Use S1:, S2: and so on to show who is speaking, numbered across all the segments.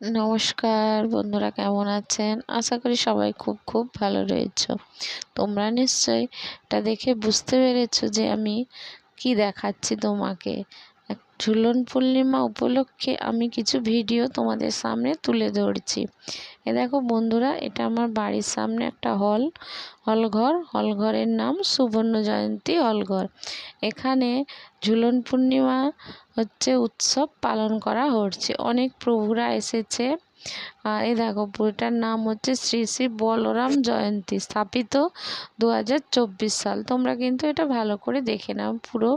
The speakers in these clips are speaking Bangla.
S1: নমস্কার, বন্ধুরা কেমন আছেন? আশা করি সবাই খুব খুব ভালো রয়েছ। তোমরা নিশ্চয়ই এটা দেখে বুঝতে পেরেছ যে আমি কি দেখাচ্ছি তোমাকে। ঝুলন পূর্ণিমা উপলক্ষে আমি কিছু ভিডিও তোমাদের সামনে তুলে ধরছি। এ দেখো বন্ধুরা, এটা আমার বাড়ির সামনে একটা হল, হলঘর। হলঘরের নাম সুবর্ণ জয়ন্তী হলঘর। এখানে ঝুলন পূর্ণিমা হচ্ছে উৎসব পালন করা হচ্ছে। অনেক প্রভুরা এসেছে। আর এই দেখো বইটার নাম হচ্ছে শ্রী শ্রী বলরাম জয়ন্তী, স্থাপিত দু হাজার চব্বিশ সাল। তোমরা কিন্তু এটা ভালো করে দেখে নাও, পুরো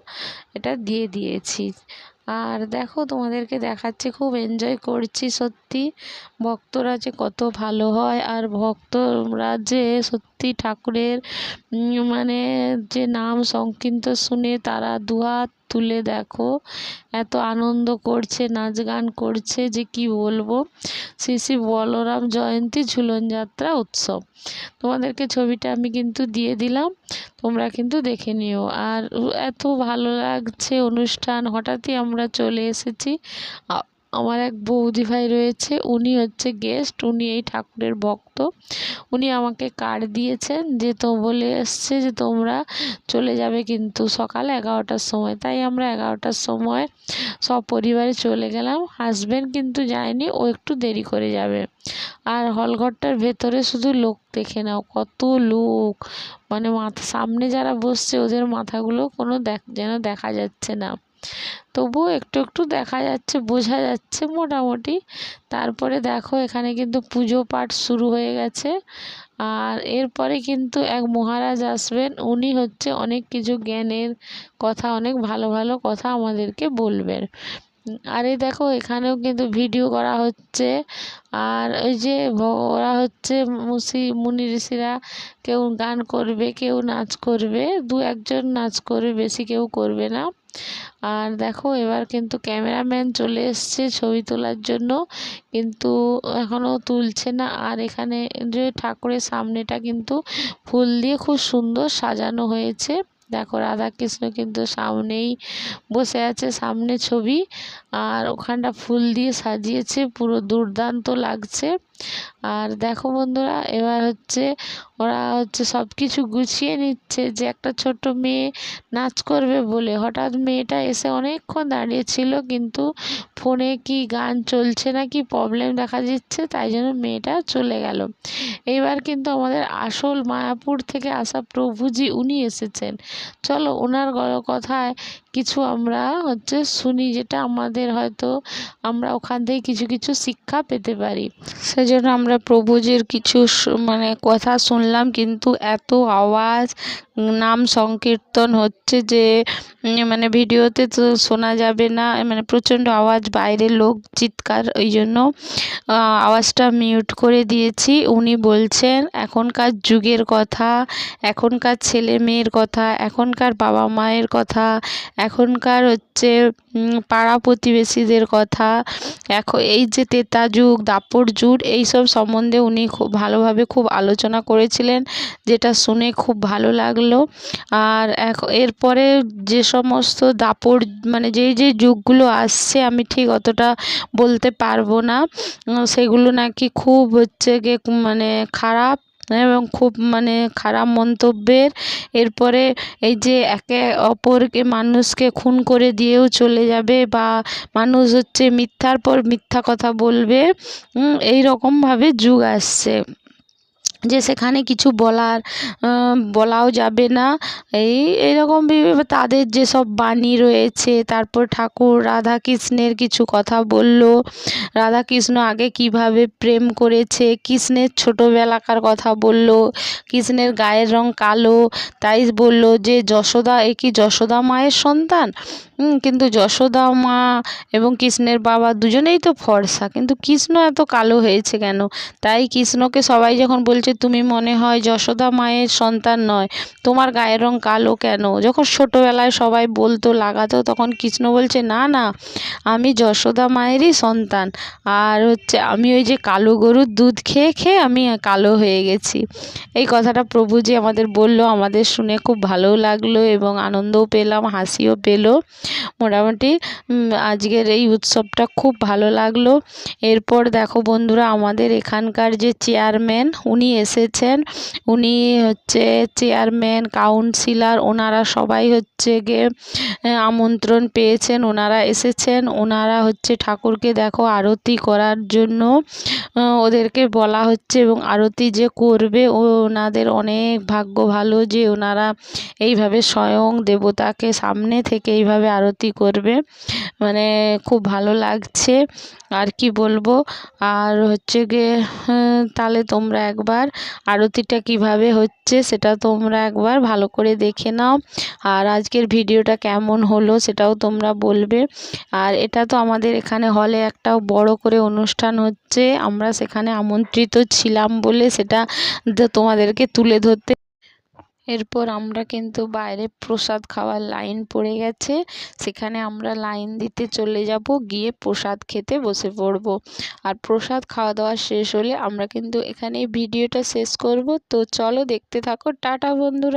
S1: এটা দিয়ে দিয়েছি। আর দেখো তোমাদেরকে দেখাচ্ছি, খুব এনজয় করছি সত্যি। ভক্তরা যে কত ভালো হয়, আর ভক্তরা যে সত্যি ঠাকুরের মানে যে নাম সংকীর্তন শুনে তারা দুহাত তুলে দেখো। এত আনন্দ করছে নাচ গান করছে যে কি বলব? শ্রী শ্রী বলরাম জয়ন্তী ঝুলন যাত্রা উৎসব। তোমাদেরকে ছবিটা আমি কিন্তু দিয়ে দিলাম, তোমরা কিন্তু দেখে নিও। আর এত ভালো লাগছে অনুষ্ঠান, হঠাৎই আমরা চলে এসেছি। আমার এক বৌদি ভাই রয়েছে, উনি হচ্ছে গেস্ট উনি এই ঠাকুরের ভক্ত। উনি আমাকে কার্ড দিয়েছেন যে তো বলে এসছে যে তোমরা চলে যাবে কিন্তু সকাল এগারোটার সময়। তাই আমরা এগারোটার সময় সব পরিবারে চলে গেলাম। হাজব্যান্ড কিন্তু যায়নি, ও একটু দেরি করে যাবে। আর হলঘরটার ভেতরে শুধু লোক দেখে নাও, কত লোক। মানে মাথা, সামনে যারা বসছে, ওদের মাথাগুলো কোনো দেখ, যেন দেখা যাচ্ছে না। তবুও একটু একটু দেখা যাচ্ছে, বোঝা যাচ্ছে মোটামুটি। তারপরে দেখো এখানে কিন্তু পুজো পাঠ শুরু হয়ে গেছে। আর এরপরে কিন্তু এক মহারাজ আসবেন। উনি হচ্ছে অনেক কিছু জ্ঞানের কথা, অনেক ভালো ভালো কথা আমাদেরকে বলবেন। আর এই দেখো এখানেও কিন্তু ভিডিও করা হচ্ছে। আর ওই যে ওরা হচ্ছে মুসি, মুনি ঋষিরা কেউ গান করবে, কেউ নাচ করবে। দু একজন নাচ করবে, বেশি কেউ করবে না। আর দেখো, এবার কিন্তু ক্যামেরাম্যান চলে এসছে ছবি তোলার জন্য। কিন্তু এখনও তুলছে না। আর এখানে যে ঠাকুরের সামনেটা কিন্তু ফুল দিয়ে খুব সুন্দর সাজানো হয়েছে। দেখো, রাধাকৃষ্ণ কিন্তু সামনেই বসে আছে, সামনে ছবি। আর ওখানটা ফুল দিয়ে সাজিয়েছে, পুরো দুর্দান্ত লাগছে। আর দেখো বন্ধুরা, এবার হচ্ছে ওরা হচ্ছে সব কিছু গুছিয়ে নিচ্ছে যে একটা ছোট মেয়ে নাচ করবে বলে। হঠাৎ মেয়েটা এসে অনেকক্ষণ দাঁড়িয়েছিল কিন্তু ফোনে কি গান চলছে না কি প্রবলেম দেখা দিচ্ছে, তাই জন্য মেয়েটা চলে গেল। এইবার কিন্তু আমাদের আসল মায়াপুর থেকে আসা প্রভুজি উনি এসেছেন। চলো ওনার কথায় কিছু আমরা হচ্ছে শুনি যেটা আমাদের হয়তো আমরা ওখান থেকে কিছু কিছু শিক্ষা পেতে পারি। সেজন্য আমরা প্রভুজির কিছু মানে কথা শুনলাম, কিন্তু এত আওয়াজ, নাম সংকীর্তন হচ্ছে যে মানে ভিডিওতে তো শোনা যাবে না মানে প্রচণ্ড আওয়াজ, বাইরের লোক চিৎকার, ওই জন্য আওয়াজটা মিউট করে দিয়েছি। উনি বলছেন, এখনকার যুগের কথা, এখনকার ছেলে মেয়ের কথা, এখনকার বাবা মায়ের কথা, এখনকার হচ্ছে পাড়া প্রতিবেশীদের কথা এখন এই যে তেতা যুগ, দাপর যুগ এইসব সম্বন্ধে উনি খুব ভালোভাবে খুব আলোচনা করেছিলেন, যেটা শুনে খুব ভালো লাগল। আর এরপরে যে সমস্ত দাপর মানে যেই যে যুগগুলো আসছে, আমি ঠিক অতটা বলতে পারব না। সেগুলো নাকি খুব হচ্ছে গিয়ে মানে খারাপ এবং খুব মানে খারাপ মন্তব্যের। এরপরে এই যে একে অপরকে মানুষকে খুন করে দিয়েও চলে যাবে বা মানুষ হচ্ছে মিথ্যার পর মিথ্যা কথা বলবে এই রকমভাবে যুগ আসছে। যে সেখানে কিছু বলার বলাও যাবে না। এই, এরকম তাদের যেসব বাণী রয়েছে, তারপর ঠাকুর রাধা কৃষ্ণের কিছু কথা বলল। রাধা কৃষ্ণ আগে কীভাবে প্রেম করেছে, কৃষ্ণের ছোটোবেলাকার কথা বলল, কৃষ্ণের গায়ের রং কালো, তাই বলল যে, যশোদা, এ কি যশোদা মায়ের সন্তান? কিন্তু যশোদা মা এবং কৃষ্ণের বাবা দুজনেই তো ফর্সা। কিন্তু কৃষ্ণ এত কালো হয়েছে কেন? তাই কৃষ্ণকে সবাই যখন বলছে, তুমি মনে হয় যশোদা মায়ের সন্তান নয়, তোমার গায়ের রং কালো কেন? যখন ছোটোবেলায় সবাই বলতো, লাগাতো, তখন কৃষ্ণ বলছে, না না, আমি যশোদা মায়েরই সন্তান। আর হচ্ছে আমি ওই যে কালো গরুর দুধ খেয়ে খেয়ে আমি কালো হয়ে গেছি। এই কথাটা প্রভুজি আমাদের বলল, আমাদের শুনে খুব ভালোও লাগল এবং আনন্দও পেলাম, হাসিও পেল। মোটামুটি আজকের এই উৎসবটা খুব ভালো লাগল। এরপর দেখো বন্ধুরা, আমাদের এখানকার যে চেয়ারম্যান, উনি এসেছেন। উনি হচ্ছে চেয়ারম্যান, কাউন্সিলার, ওনারা সবাই হচ্ছে গিয়ে আমন্ত্রণ পেয়েছেন, ওনারা এসেছেন। ওনারা হচ্ছে ঠাকুরকে দেখো আরতি করার জন্য ওদেরকে বলা হচ্ছে এবং আরতি যে করবে, ওনাদের অনেক ভাগ্য ভালো যে ওনারা এইভাবে স্বয়ং দেবতাকে সামনে থেকে এইভাবে আরতি করবে। মানে খুব ভালো লাগছে। আর কি বলব? আর হচ্ছে গিয়ে তাহলে তোমরা একবার আরতিটা কীভাবে হচ্ছে সেটা তোমরা একবার ভালো করে দেখে নাও। আর আজকের ভিডিওটা কেমন হলো সেটাও তোমরা বলবে। আর এটা তো আমাদের এখানে হলে একটা বড় করে অনুষ্ঠান হচ্ছে। আমরা সেখানে আমন্ত্রিত ছিলাম বলে সেটা তোমাদেরকে তুলে ধরতে এরপর আমরা কিন্তু বাইরে প্রসাদ খাওয়ার লাইন পড়ে গেছে। সেখানে আমরা লাইন দিতে চলে যাব, গিয়ে প্রসাদ খেতে বসে পড়ব। আর প্রসাদ খাওয়া দাওয়া শেষ হলে আমরা কিন্তু এখানে ভিডিওটা শেষ করব। তো চলো দেখতে থাকো। টাটা বন্ধুরা।